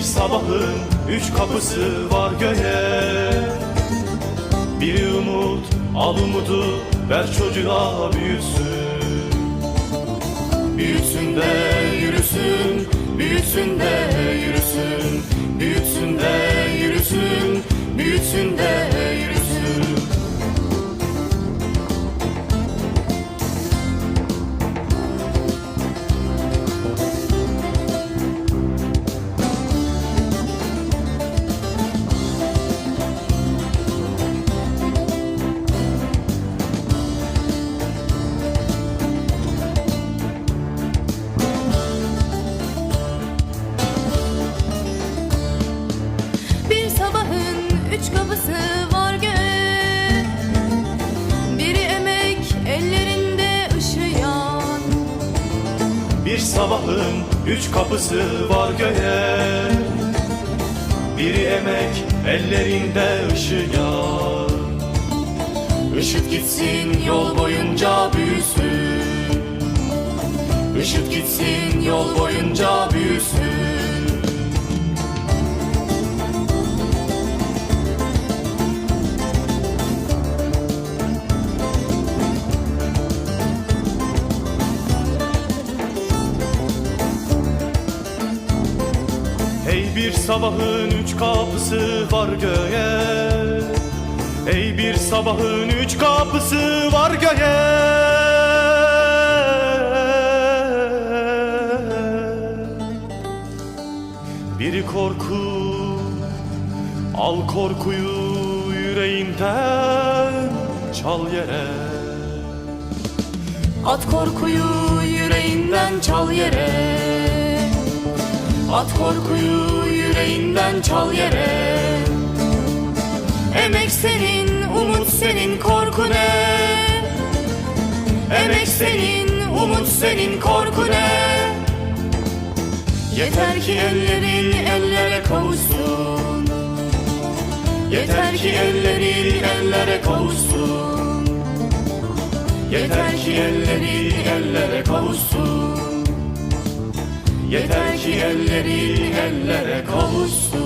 sabahın üç kapısı var göğe. Bir umut al umudu ver çocuğa büyüsün Büyüsün de yürüsün, büyüsün de üç kapısı var göğe Biri emek ellerinde ışıyan Bir sabahın üç kapısı var göğe. Biri emek ellerinde ışıyan Işık gitsin yol boyunca büyüsün. Işık gitsin yol boyunca büyüsün Hey bir sabahın üç kapısı var göğe. Ey bir sabahın üç kapısı var göğe. Biri korku Al korkuyu yüreğinden çal yere. At korkuyu yüreğinden çal yere At korkuyu yüreğinden çal yere Emek senin, umut senin, korku ne? Emek senin, umut senin, korku ne? Yeter ki ellerin ellere kavuşsun Yeter ki ellerin ellere kavuşsun Yeter ki ellerin ellere kavuşsun Yeter ellerin ellere kavuşsun